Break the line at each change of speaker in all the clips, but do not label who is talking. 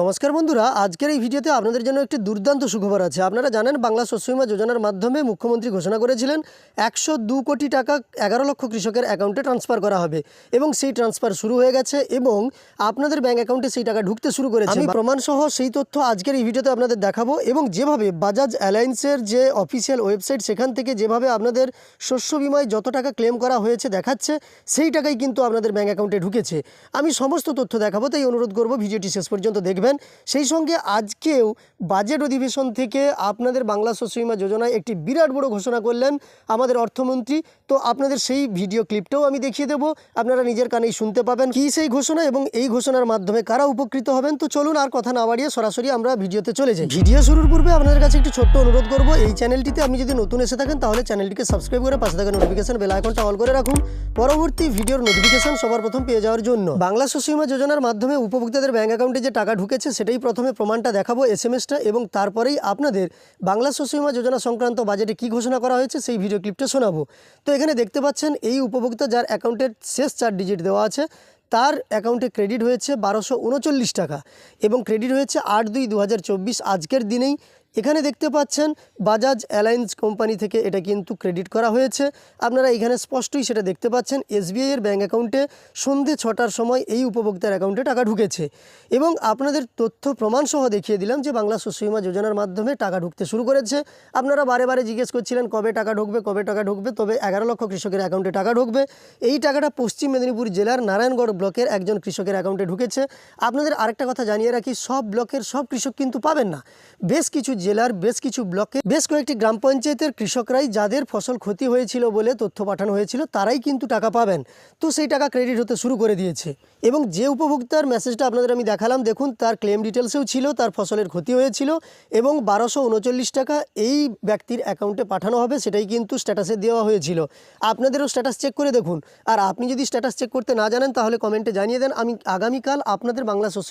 নমস্কার বন্ধুরা আজকের এই ভিডিওতে আপনাদের জন্য একটি দুর্দান্ত সুখবর আছে। আপনারা জানেন বাংলা শস্য বীমা যোজনার মাধ্যমে মুখ্যমন্ত্রী ঘোষণা করেছিলেন একশো দু কোটি টাকা এগারো লক্ষ কৃষকের অ্যাকাউন্টে ট্রান্সফার করা হবে এবং সেই ট্রান্সফার শুরু হয়ে গেছে এবং আপনাদের ব্যাঙ্ক অ্যাকাউন্টে সেই টাকা ঢুকতে শুরু করেছে। আমি প্রমাণসহ সেই তথ্য আজকের এই ভিডিওতে আপনাদের দেখাবো এবং যেভাবে বাজাজ অ্যালায়েন্সের যে অফিসিয়াল ওয়েবসাইট সেখান থেকে যেভাবে আপনাদের শস্য বিমায় যত টাকা ক্লেম করা হয়েছে দেখাচ্ছে সেই টাকাই কিন্তু আপনাদের ব্যাঙ্ক অ্যাকাউন্টে ঢুকেছে। আমি সমস্ত তথ্য দেখাবো তাই অনুরোধ করব ভিডিওটি শেষ পর্যন্ত দেখবেন সেই সঙ্গে আজকেও বাজেট অধিবেশন থেকে আপনাদের বাংলা শস্য যোজনায় একটি বিরাট বড় ঘোষণা করলেন আমাদের অর্থমন্ত্রী। তো আপনাদের সেই ভিডিও ক্লিপটাও আমি দেখিয়ে দেবো। আপনারা নিজের কানেই শুনতে পাবেন কী সেই ঘোষণা এবং এই ঘোষণার মাধ্যমে কারা উপকৃত হবেন। তো চলুন আর কথা না বাড়িয়ে সরাসরি আমরা ভিডিওতে চলে যাই। ভিডিও শুরুর পূর্বে আপনাদের কাছে একটি ছোট্ট অনুরোধ করব, এই চ্যানেলটিতে আপনি যদি নতুন এসে থাকেন, তাহলে চ্যানেলটিকে সাবস্ক্রাইব করে পাশে থাকা নোটিফিকেশন বেল আইকনটা অল করে রাখুন। পরবর্তী ভিডিওর নোটিফিকেশন সবার প্রথম পেয়ে যাওয়ার জন্য। বাংলা শস্য যোজনার মাধ্যমে উপভোক্তাদের ব্যাংক অ্যাকাউন্টে যে টাকা ঢুকেছে, সেটাই প্রথমে প্রমাণটা দেখাবো এস এম এসটা এবং তারপরেই আপনাদের বাংলা শস্যবীমা যোজনা সংক্রান্ত বাজেটে কি ঘোষণা করা হয়েছে সেই ভিডিও ক্লিপটা শোনাবো। তো এখানে দেখতে পাচ্ছেন, এই উপভোক্তা যার অ্যাকাউন্টের শেষ চার ডিজিট দেওয়া আছে, তার অ্যাকাউন্টে ক্রেডিট হয়েছে বারোশো উনচল্লিশ টাকা এবং ক্রেডিট হয়েছে আট দুই দু আজকের দিনেই। এখানে দেখতে পাচ্ছেন বাজাজ অ্যালায়েন্স কোম্পানি থেকে এটা কিন্তু ক্রেডিট করা হয়েছে। আপনারা এখানে স্পষ্টই সেটা দেখতে পাচ্ছেন, এসবিআই এর ব্যাঙ্ক অ্যাকাউন্টে সন্ধে ছটার সময় এই উপভোক্তার অ্যাকাউন্টে টাকা ঢুকেছে। এবং আপনাদের তথ্য প্রমাণ সহ দেখিয়ে দিলাম যে বাংলা বীমা যোজনার মাধ্যমে টাকা ঢুকতে শুরু করেছে। আপনারা বারে বারে জিজ্ঞেস করছিলেন, কবে টাকা ঢুকবে, কবে টাকা ঢুকবে? তবে এগারো লক্ষ কৃষকের অ্যাকাউন্টে টাকা ঢুকবে। এই টাকাটা পশ্চিম মেদিনীপুর জেলার নারায়ণগড় ব্লকের একজন কৃষকের অ্যাকাউন্টে ঢুকেছে। আপনাদের আরেকটা কথা জানিয়ে রাখি, সব ব্লকের সব কৃষক কিন্তু পাবেন না। বেশ কিছু জেলার বেশ কিছু ব্লকে বেশ কয়েকটি গ্রাম পঞ্চায়েতের কৃষকরাই যাদের ফসল ক্ষতি হয়েছিল বলে তথ্য পাঠানো হয়েছিল, তারাই কিন্তু টাকা পাবেন। তো সেই টাকা ক্রেডিট হতে শুরু করে দিয়েছে। এবং যে উপভোক্তার মেসেজটা আপনাদের আমি দেখালাম, দেখুন, তার ক্লেম ডিটেলসেও ছিল, তার ফসলের ক্ষতি হয়েছিল এবং বারোশো উনচল্লিশ টাকা এই ব্যক্তির অ্যাকাউন্টে পাঠানো হবে, সেটাই কিন্তু স্ট্যাটাসে দেওয়া হয়েছিল। আপনাদেরও স্ট্যাটাস চেক করে দেখুন। আর আপনি যদি স্ট্যাটাস চেক করতে না জানেন, তাহলে কমেন্টে জানিয়ে দেন। আমি আগামীকাল আপনাদের বাংলা শস্য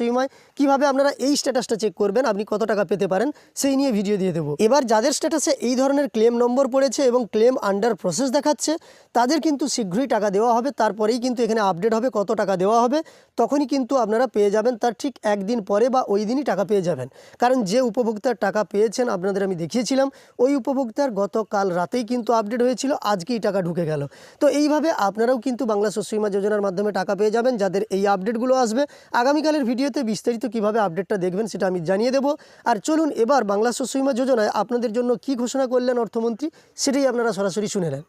কীভাবে আপনারা এই স্ট্যাটাসটা চেক করবেন, আপনি কত টাকা পেতে পারেন, সেই নিয়ে ভিডিও দিয়ে দেবো। এবার যাদের স্ট্যাটাসে এই ধরনের ক্লেম নম্বর পড়েছে এবং ক্লেম আন্ডার প্রসেস দেখাচ্ছে, তাদের কিন্তু শীঘ্রই টাকা দেওয়া হবে। তারপরেই কিন্তু এখানে আপডেট হবে, কত টাকা দেওয়া হবে। তখনই কিন্তু আপনারা পেয়ে যাবেন, তার ঠিক একদিন পরে বা ওই দিনই টাকা পেয়ে যাবেন। কারণ যে উপভোক্তার টাকা পেয়েছেন, আপনাদের আমি দেখিয়েছিলাম, ওই উপভোক্তার গতকাল রাতেই কিন্তু আপডেট হয়েছিল, আজকেই টাকা ঢুকে গেল। তো এইভাবে আপনারাও কিন্তু বাংলা বীমা যোজনার মাধ্যমে টাকা পেয়ে যাবেন, যাদের এই আপডেটগুলো আসবে। আগামীকালের ভিডিওতে বিস্তারিত কীভাবে আপডেটটা দেখবেন, সেটা আমি জানিয়ে দেবো। আর চলুন, এবার বাংলা শস্য বীমা যোজনায় আপনাদের জন্য কি ঘোষণা করলেন অর্থমন্ত্রী, সেটাই আপনারা সরাসরি শুনে নেন।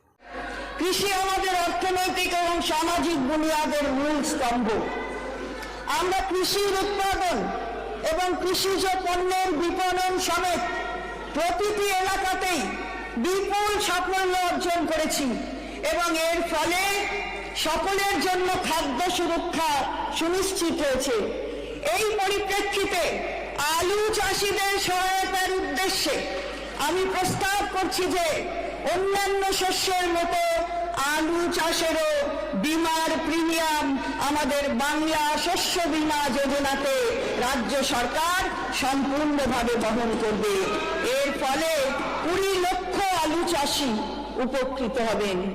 কৃষি আমাদের অর্থনৈতিক এবং সামাজিক বুনিয়াদের মূল স্তম্ভ। আমরা কৃষির উৎপাদন এবং কৃষিজ পণ্যের বিপণন সমেত প্রতিটি এলাকাতেই বিপুল সাফল্য অর্জন করেছি এবং এর ফলে সকলের জন্য খাদ্য সুরক্ষা সুনিশ্চিত হয়েছে। এই পরিপ্রেক্ষিতে আলু চাষিদের সহায়তার উদ্দেশ্যে আমি প্রস্তাব করছি যে অন্যান্য শস্যের মতো আলু চাষেরও বিমার প্রিমিয়াম আমাদের বাংলা শস্য বীমা যোজনাতে রাজ্য সরকার সম্পূর্ণভাবে বহন করবে। এর ফলে কুড়ি লক্ষ আলু চাষি উপকৃত হবেন।